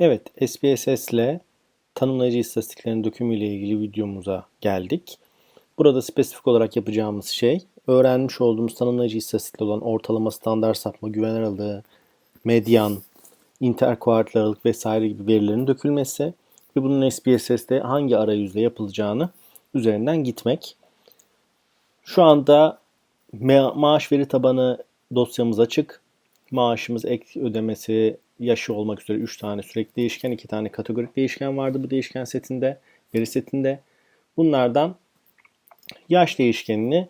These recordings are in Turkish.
Evet, SPSS ile tanımlayıcı istatistiklerin dökümü ile ilgili videomuza geldik. Burada spesifik olarak yapacağımız şey, öğrenmiş olduğumuz tanımlayıcı istatistikler olan ortalama, standart sapma, güven aralığı, medyan, interkuartil aralık vesaire gibi verilerin dökülmesi ve bunun SPSS'te hangi arayüzde yapılacağını üzerinden gitmek. Şu anda ma- maaş veri tabanı dosyamız açık. Maaşımız ek ödemesi, yaşı olmak üzere 3 tane sürekli değişken, 2 tane kategorik değişken vardı bu değişken setinde, veri setinde. Bunlardan yaş değişkenini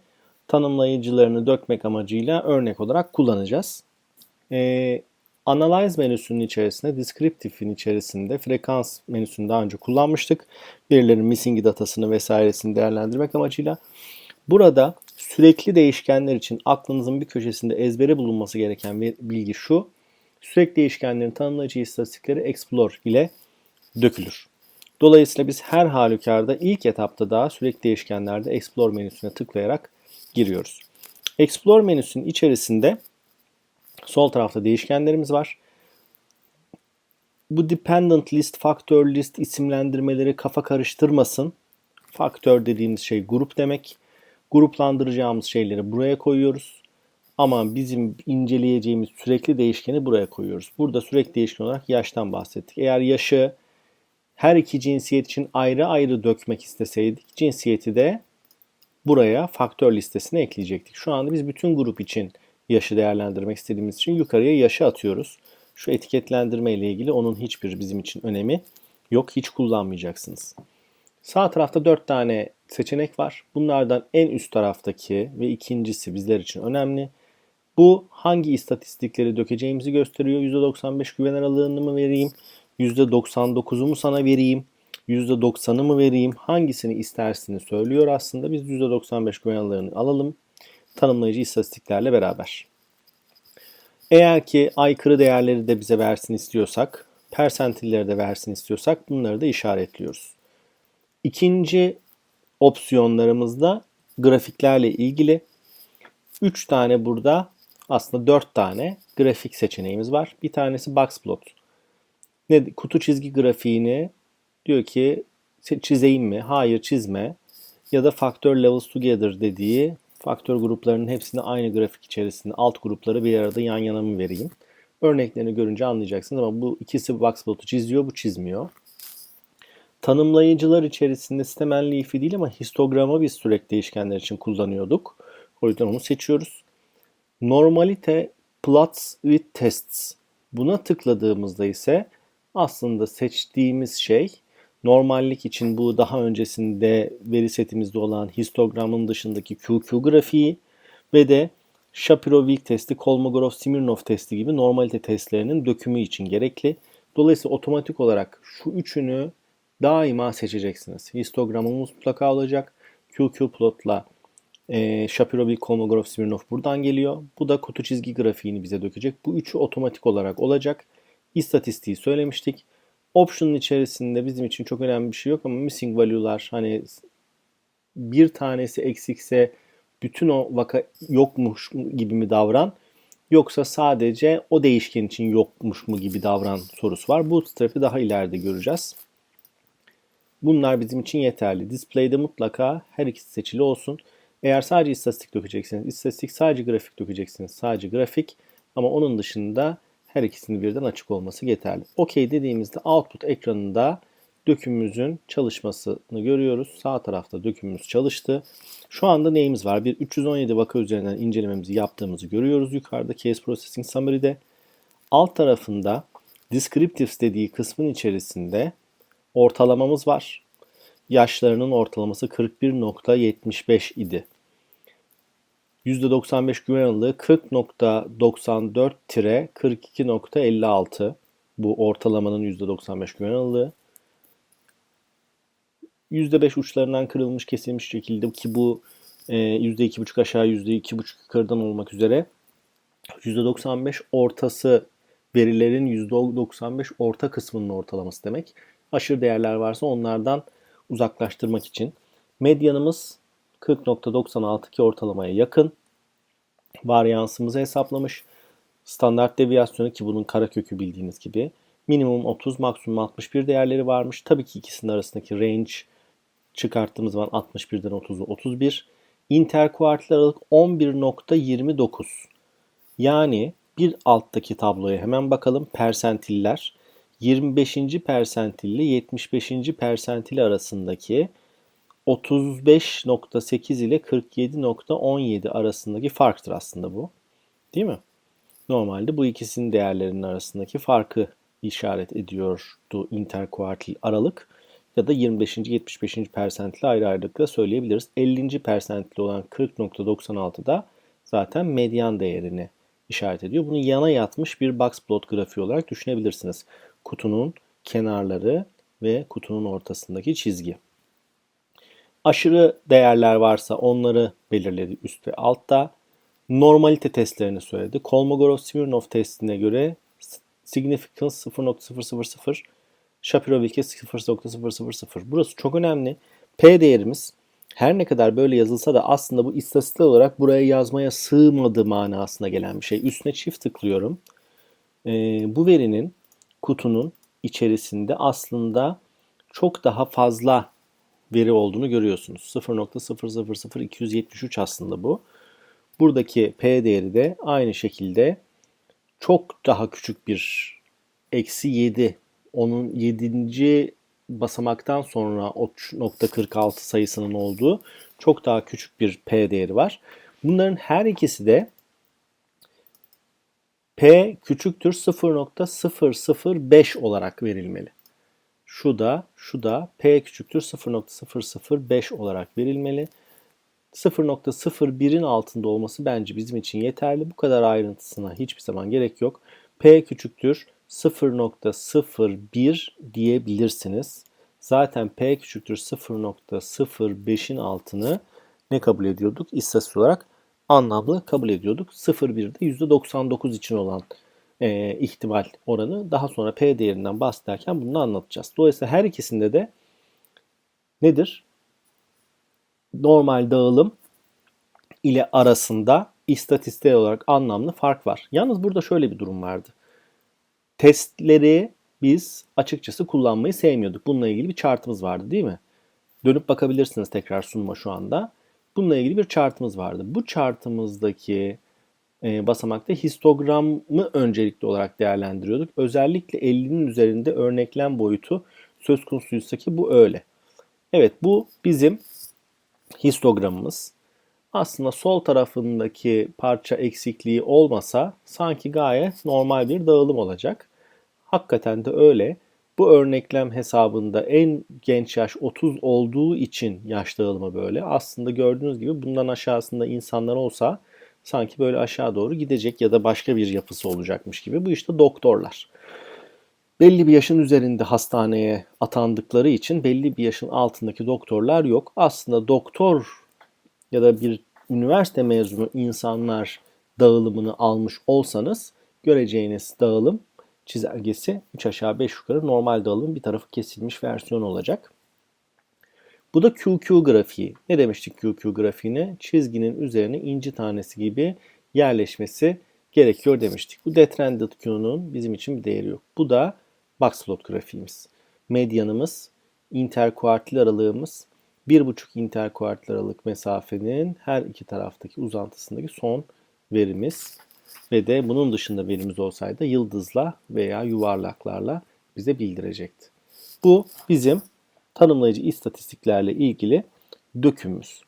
tanımlayıcılarını dökmek amacıyla örnek olarak kullanacağız. Ee, Analyze menüsünün içerisinde, Descriptive'in içerisinde frekans menüsünü daha önce kullanmıştık. Verilerin missing datasını vesairesini değerlendirmek amacıyla. Burada sürekli değişkenler için aklınızın bir köşesinde ezbere bulunması gereken bir bilgi şu. Sürekli değişkenlerin tanımlayıcı istatistikleri Explore ile dökülür. Dolayısıyla biz her halükarda ilk etapta daha sürekli değişkenlerde Explore menüsüne tıklayarak giriyoruz. Explore menüsünün içerisinde sol tarafta değişkenlerimiz var. Bu dependent list, factor list isimlendirmeleri kafa karıştırmasın. Faktör dediğimiz şey grup demek. Gruplandıracağımız şeyleri buraya koyuyoruz. Ama bizim inceleyeceğimiz sürekli değişkeni buraya koyuyoruz. Burada sürekli değişken olarak yaştan bahsettik. Eğer yaşı her iki cinsiyet için ayrı ayrı dökmek isteseydik cinsiyeti de buraya faktör listesine ekleyecektik. Şu anda biz bütün grup için yaşı değerlendirmek istediğimiz için yukarıya yaşı atıyoruz. Şu etiketlendirme ile ilgili onun hiçbir bizim için önemi yok. Hiç kullanmayacaksınız. Sağ tarafta 4 tane seçenek var. Bunlardan en üst taraftaki ve ikincisi bizler için önemli. Bu hangi istatistikleri dökeceğimizi gösteriyor. %95 güven aralığını mı vereyim? %99'u mu sana vereyim? %90'ı mı vereyim? Hangisini istersini söylüyor aslında. Biz %95 güven aralığını alalım. Tanımlayıcı istatistiklerle beraber. Eğer ki aykırı değerleri de bize versin istiyorsak, persentilleri de versin istiyorsak bunları da işaretliyoruz. İkinci opsiyonlarımızda grafiklerle ilgili 3 tane burada aslında 4 tane grafik seçeneğimiz var. Bir tanesi boxplot. Ne kutu çizgi grafiğini diyor ki çizeyim mi? Hayır çizme. Ya da factor levels together dediği faktör gruplarının hepsini aynı grafik içerisinde alt grupları bir arada yan yana mı vereyim? Örneklerini görünce anlayacaksınız ama bu ikisi boxplot'u çiziyor, bu çizmiyor. Tanımlayıcılar içerisinde sistemen leaf'i değil ama histogramı biz sürekli değişkenler için kullanıyorduk. O yüzden onu seçiyoruz. Normalite plots with tests. Buna tıkladığımızda ise aslında seçtiğimiz şey normallik için bu daha öncesinde veri setimizde olan histogramın dışındaki QQ grafiği ve de Shapiro-Wilk testi, Kolmogorov-Smirnov testi gibi normalite testlerinin dökümü için gerekli. Dolayısıyla otomatik olarak şu üçünü daima seçeceksiniz. Histogramımız mutlaka olacak. QQ plotla e, Shapiro-Wilk, Kolmogorov-Smirnov buradan geliyor. Bu da kutu çizgi grafiğini bize dökecek. Bu üçü otomatik olarak olacak. İstatistiği söylemiştik. Option'un içerisinde bizim için çok önemli bir şey yok ama missing value'lar hani bir tanesi eksikse bütün o vaka yokmuş gibi mi davran yoksa sadece o değişken için yokmuş mu gibi davran sorusu var. Bu step'i daha ileride göreceğiz. Bunlar bizim için yeterli. Display'de mutlaka her ikisi seçili olsun. Eğer sadece istatistik dökeceksiniz, istatistik sadece grafik dökeceksiniz, sadece grafik ama onun dışında her ikisinin birden açık olması yeterli. OK dediğimizde output ekranında dökümümüzün çalışmasını görüyoruz. Sağ tarafta dökümümüz çalıştı. Şu anda neyimiz var? Bir 317 vaka üzerinden incelememizi yaptığımızı görüyoruz yukarıda Case Processing Summary'de. Alt tarafında Descriptives dediği kısmın içerisinde ortalamamız var. Yaşlarının ortalaması 41.75 idi. %95 güven aralığı 40.94-42.56 bu ortalamanın %95 güven aralığı. %5 uçlarından kırılmış kesilmiş şekilde ki bu %2,5 aşağı %2,5 yukarıdan olmak üzere %95 ortası verilerin %95 orta kısmının ortalaması demek. Aşırı değerler varsa onlardan uzaklaştırmak için. Medyanımız 40.96 ki ortalamaya yakın. Varyansımızı hesaplamış. Standart deviyasyonu ki bunun kara kökü bildiğiniz gibi Minimum 30, maksimum 61 değerleri varmış. Tabii ki ikisinin arasındaki range çıkarttığımız zaman 61'den 30'u 31. Interkuartil aralık 11.29. Yani bir alttaki tabloya hemen bakalım. Persentiller 25. persentil ile 75. persentil arasındaki 35.8 ile 47.17 arasındaki farktır aslında bu. Değil mi? Normalde bu ikisinin değerlerinin arasındaki farkı işaret ediyordu interkuartil aralık ya da 25. 75. persentili ayrı ayrılıkla söyleyebiliriz. 50. persentili olan 40.96'da zaten medyan değerini işaret ediyor. Bunu yana yatmış bir box plot grafiği olarak düşünebilirsiniz. Kutunun kenarları ve kutunun ortasındaki çizgi. Aşırı değerler varsa onları belirledi üst ve altta. Normalite testlerini söyledi. Kolmogorov-Smirnov testine göre significance 0.000, Shapiro-Wilk 0.000. Burası çok önemli. P değerimiz her ne kadar böyle yazılsa da aslında bu istatistik olarak buraya yazmaya sığmadı manasına gelen bir şey. Üstüne çift tıklıyorum. Ee, bu verinin kutunun içerisinde aslında çok daha fazla veri olduğunu görüyorsunuz. 0.000273 aslında bu. Buradaki P değeri de aynı şekilde çok daha küçük bir eksi 7. Onun 7. basamaktan sonra o nokta 46 sayısının olduğu çok daha küçük bir P değeri var. Bunların her ikisi de P küçüktür 0.005 olarak verilmeli. Şu da, şu da P küçüktür 0.005 olarak verilmeli. 0.01'in altında olması bence bizim için yeterli. Bu kadar ayrıntısına hiçbir zaman gerek yok. P küçüktür 0.01 diyebilirsiniz. Zaten P küçüktür 0.05'in altını ne kabul ediyorduk? İstatistik olarak anlamlı kabul ediyorduk. 0.1'de %99 için olan e, ihtimal oranı daha sonra P değerinden bahsederken bunu anlatacağız. Dolayısıyla her ikisinde de nedir? Normal dağılım ile arasında istatistiksel olarak anlamlı fark var. Yalnız burada şöyle bir durum vardı. Testleri biz açıkçası kullanmayı sevmiyorduk. Bununla ilgili bir chartımız vardı değil mi? Dönüp bakabilirsiniz tekrar sunma şu anda. Bununla ilgili bir chartımız vardı. Bu chartımızdaki basamakta histogramı öncelikli olarak değerlendiriyorduk. Özellikle 50'nin üzerinde örneklem boyutu söz konusuysa ki bu öyle. Evet bu bizim histogramımız. Aslında sol tarafındaki parça eksikliği olmasa sanki gayet normal bir dağılım olacak. Hakikaten de öyle. Bu örneklem hesabında en genç yaş 30 olduğu için yaş dağılımı böyle. Aslında gördüğünüz gibi bundan aşağısında insanlar olsa sanki böyle aşağı doğru gidecek ya da başka bir yapısı olacakmış gibi. Bu işte doktorlar. Belli bir yaşın üzerinde hastaneye atandıkları için belli bir yaşın altındaki doktorlar yok. Aslında doktor ya da bir üniversite mezunu insanlar dağılımını almış olsanız göreceğiniz dağılım çizelgesi 3 aşağı 5 yukarı normal dağılım bir tarafı kesilmiş versiyon olacak. Bu da QQ grafiği. Ne demiştik QQ grafiğine? Çizginin üzerine inci tanesi gibi yerleşmesi gerekiyor demiştik. Bu detrended bizim için bir değeri yok. Bu da boxplot grafiğimiz. Medyanımız, interkuartil aralığımız, 1,5 interkuartil aralık mesafenin her iki taraftaki uzantısındaki son verimiz ve de bunun dışında verimiz olsaydı yıldızla veya yuvarlaklarla bize bildirecekti. Bu bizim tanımlayıcı istatistiklerle ilgili dökümümüz.